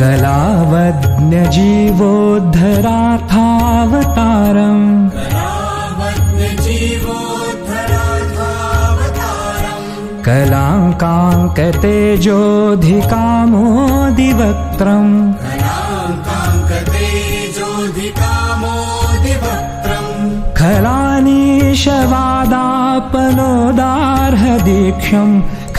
कलावज्ञजीवोद्धरार्थावतारम् कलाङ्काङ्कतेजोऽधिकामोदिवक्त्रम् खलानीशवादापनोदार्हदीक्षम्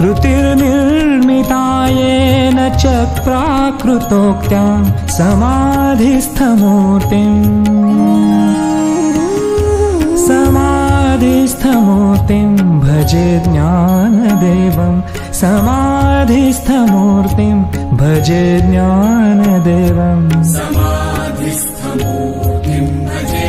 कृतिर्निर्मितायेन च प्राकृतोक्त्या समाधिस्थमूर्तिम् समाधिस्थमूर्तिं ज्ञानदेवं समाधिस्थमूर्तिं भजे ज्ञानदेवम्। समाधिस्थमूर्तिं भजे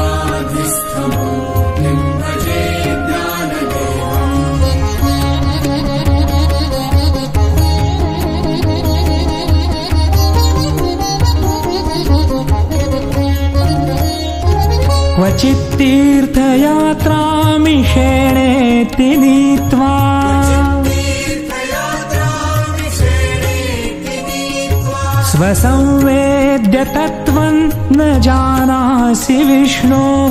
क्वचित्तीर्थयात्रामिषेणेति नीत्वा स्वसंवेद्य तत्त्वं न जानासि विष्णोः